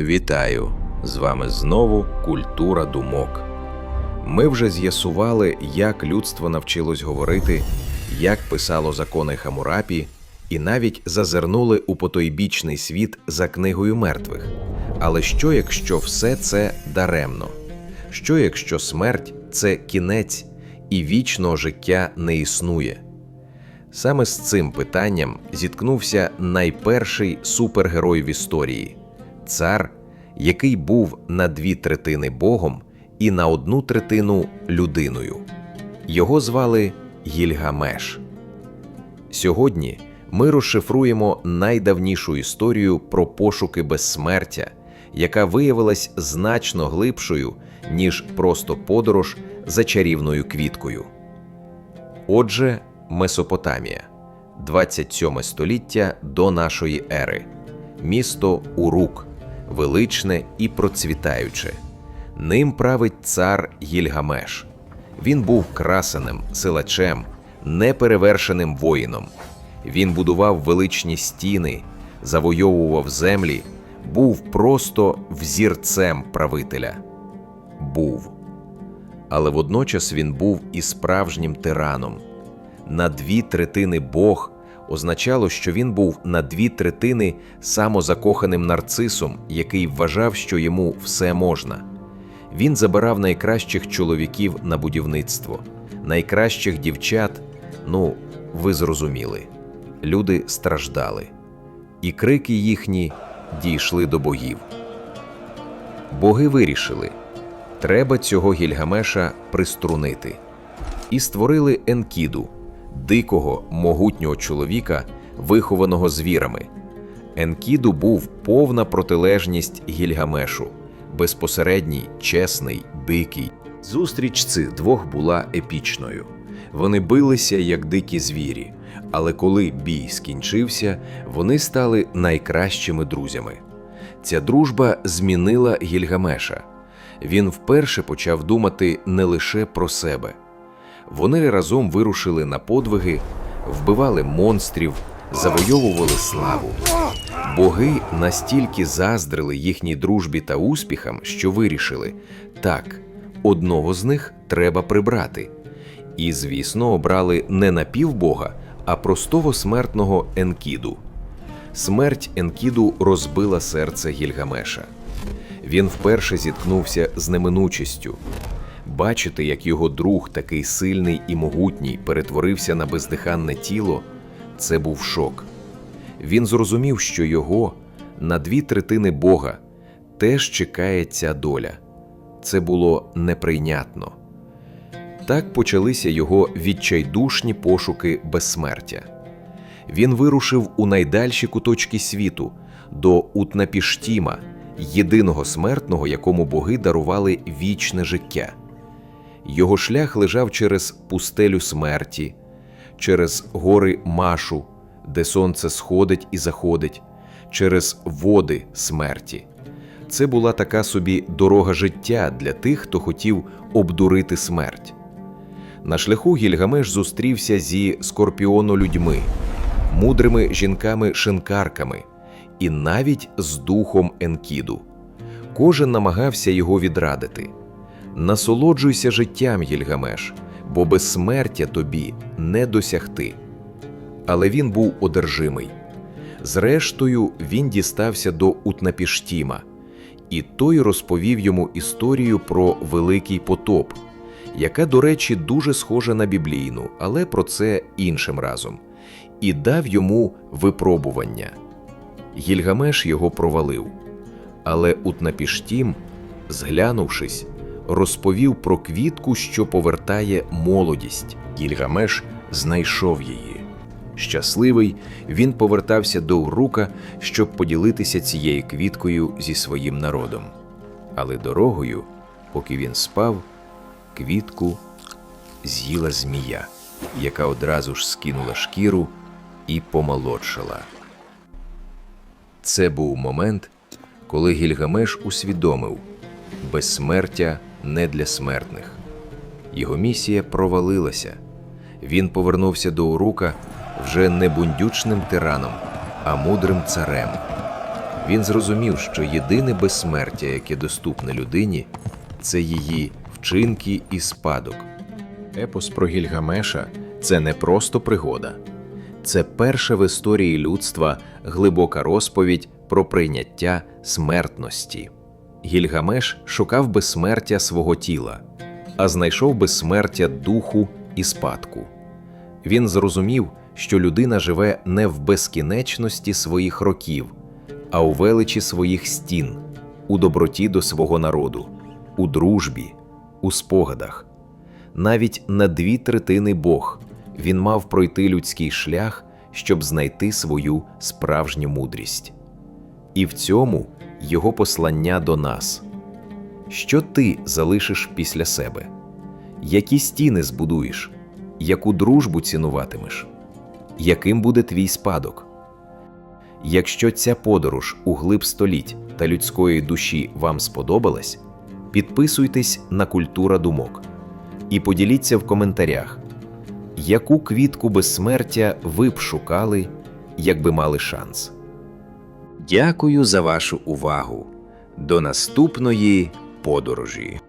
Вітаю! З вами знову Культура думок. Ми вже з'ясували, як людство навчилось говорити, як писало закони Хамурапі, і навіть зазирнули у потойбічний світ за книгою мертвих. Але що, якщо все це даремно? Що, якщо смерть це кінець і вічного життя не існує? Саме з цим питанням зіткнувся найперший супергерой в історії цар, який був на дві третини Богом і на одну третину людиною. Його звали Гільгамеш. Сьогодні ми розшифруємо найдавнішу історію про пошуки безсмертя, яка виявилась значно глибшою, ніж просто подорож за чарівною квіткою. Отже, Месопотамія, 27 століття до нашої ери, місто Урук, величне і процвітаюче. Ним править цар Гільгамеш. Він був красеним, силачем, неперевершеним воїном. Він будував величні стіни, завойовував землі, був просто взірцем правителя. Був. Але водночас він був і справжнім тираном. На дві третини Бог означало, що він був на дві третини самозакоханим нарцисом, який вважав, що йому все можна. Він забирав найкращих чоловіків на будівництво, найкращих дівчат. Ну, ви зрозуміли. Люди страждали, і крики їхні дійшли до богів. Боги вирішили, треба цього Гільгамеша приструнити, і створили Енкіду, дикого, могутнього чоловіка, вихованого звірами. Енкіду був повна протилежність Гільгамешу, безпосередній, чесний, дикий. Зустріч цих двох була епічною. Вони билися як дикі звірі, але коли бій скінчився, вони стали найкращими друзями. Ця дружба змінила Гільгамеша. Він вперше почав думати не лише про себе. Вони разом вирушили на подвиги, вбивали монстрів, завойовували славу. Боги настільки заздрили їхній дружбі та успіхам, що вирішили так, одного з них треба прибрати. І, звісно, обрали не напівбога, а простого смертного Енкіду. Смерть Енкіду розбила серце Гільгамеша. Він вперше зіткнувся з неминучістю. Бачити, як його друг, такий сильний і могутній, перетворився на бездиханне тіло, це був шок. Він зрозумів, що його на дві третини Бога теж чекає ця доля. Це було неприйнятно. Так почалися його відчайдушні пошуки безсмертя. Він вирушив у найдальші куточки світу до Утнапіштіма, єдиного смертного, якому боги дарували вічне життя. Його шлях лежав через пустелю смерті, через гори Машу, де сонце сходить і заходить, через води смерті. Це була така собі дорога життя для тих, хто хотів обдурити смерть. На шляху Гільгамеш зустрівся зі скорпіонолюдьми, мудрими жінками-шинкарками і навіть з духом Енкіду. Кожен намагався його відрадити. Насолоджуйся життям, Гільгамеш, бо безсмертя тобі не досягти. Але він був одержимий. Зрештою, він дістався до Утнапіштіма, і той розповів йому історію про великий потоп, яка, до речі, дуже схожа на біблійну, але про це іншим разом, і дав йому випробування. Гільгамеш його провалив. Але Утнапіштім, зглянувшись, розповів про квітку, що повертає молодість. Гільгамеш знайшов її. Щасливий, він повертався до Урука, щоб поділитися цією квіткою зі своїм народом. Але дорогою, поки він спав, квітку з'їла змія, яка одразу ж скинула шкіру і помолодшала. Це був момент, коли Гільгамеш усвідомив безсмертя не для смертних. Його місія провалилася. Він повернувся до Урука вже не бундючним тираном, а мудрим царем. Він зрозумів, що єдине безсмертя, яке доступне людині, це її вчинки і спадок. Епос про Гільгамеша це не просто пригода, це перша в історії людства глибока розповідь про прийняття смертності. Гільгамеш шукав безсмертя свого тіла, а знайшов безсмертя духу і спадку. Він зрозумів, що людина живе не в безкінечності своїх років, а у величі своїх стін, у доброті до свого народу, у дружбі, у спогадах. Навіть на дві третини Бог він мав пройти людський шлях, щоб знайти свою справжню мудрість. І в цьому його послання до нас. Що ти залишиш після себе? Які стіни збудуєш? Яку дружбу цінуватимеш? Яким буде твій спадок? Якщо ця подорож у глиб століть та людської душі вам сподобалась, підписуйтесь на Культура Думок і поділіться в коментарях, яку квітку безсмертя ви б шукали, якби мали шанс. Дякую за вашу увагу. До наступної подорожі.